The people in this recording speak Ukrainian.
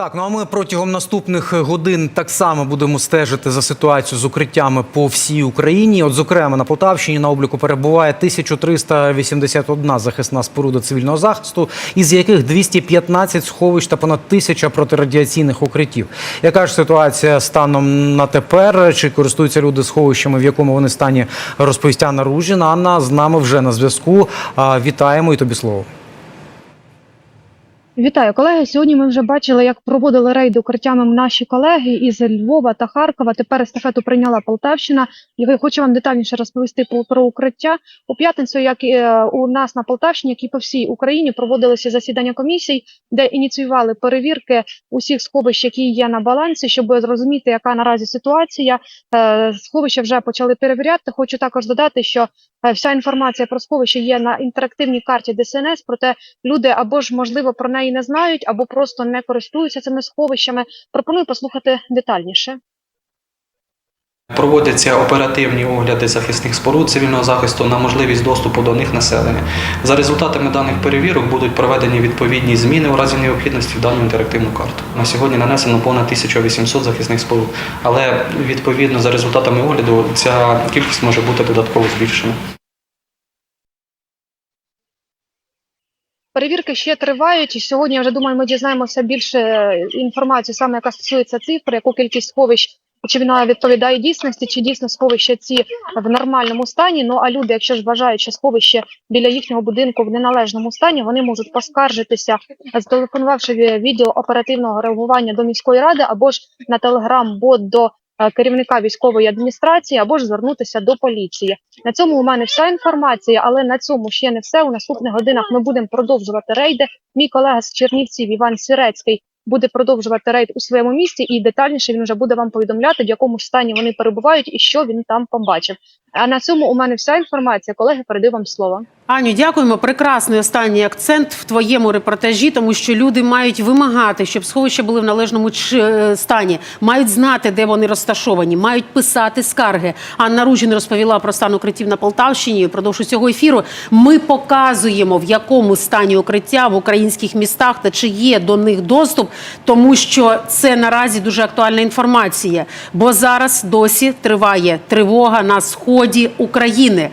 Так, ну а ми протягом наступних годин так само будемо стежити за ситуацією з укриттями по всій Україні. От, зокрема, на Полтавщині на обліку перебуває 1381 захисна споруда цивільного захисту, із яких 215 сховищ та понад тисяча протирадіаційних укриттів. Яка ж ситуація станом на тепер? Чи користуються люди сховищами, в якому вони стані розповість Анна Ружіна? Анна з нами вже на зв'язку. Вітаємо і тобі слово. Вітаю, колеги. Сьогодні ми вже бачили, як проводили рейд укриттями наші колеги із Львова та Харкова. Тепер естафету прийняла Полтавщина. Я хочу вам детальніше розповісти про, укриття. У п'ятницю, як е, у нас на Полтавщині, як і по всій Україні, проводилися засідання комісій, де ініціювали перевірки усіх сховищ, які є на балансі, щоб зрозуміти, яка наразі ситуація. Е, Сховища вже почали перевіряти. Хочу також додати, що е, вся інформація про сховище є на інтерактивній карті ДСНС. Проте люди або ж можливо про неї не знають, або просто не користуються цими сховищами. Пропоную послухати детальніше. Проводяться оперативні огляди захисних споруд цивільного захисту на можливість доступу до них населення. За результатами даних перевірок будуть проведені відповідні зміни у разі необхідності в дану інтерактивну карту. На сьогодні нанесено понад 1800 захисних споруд, але відповідно за результатами огляду ця кількість може бути додатково збільшена. Перевірки ще тривають, і сьогодні я вже думаю, ми дізнаємося більше е, інформації, саме яка стосується цифр, яку кількість сховищ. Чи вона відповідає дійсності, чи дійсно сховища ці в нормальному стані? Ну а люди, якщо ж вважають, що сховище біля їхнього будинку в неналежному стані, вони можуть поскаржитися, зателефонувавши відділ оперативного реагування до міської ради, або ж на телеграм-бот до керівника військової адміністрації, або ж звернутися до поліції. На цьому у мене вся інформація, але на цьому ще не все. У наступних годинах ми будемо продовжувати рейди. Мій колега з Чернівців Іван Сірецький буде продовжувати рейд у своєму місті, і детальніше він вже буде вам повідомляти, в якому стані вони перебувають і що він там побачив. А на цьому у мене вся інформація. Колеги, передаю вам слово. Аню, дякуємо. Прекрасний останній акцент в твоєму репортажі, тому що люди мають вимагати, щоб сховища були в належному е, стані, мають знати, де вони розташовані, мають писати скарги. Анна Ружін розповіла про стан укриттів на Полтавщині. Продовж цього ефіру ми показуємо, в якому стані укриття в українських містах та чи є до них доступ, тому що це наразі дуже актуальна інформація. Бо зараз досі триває тривога на сході України.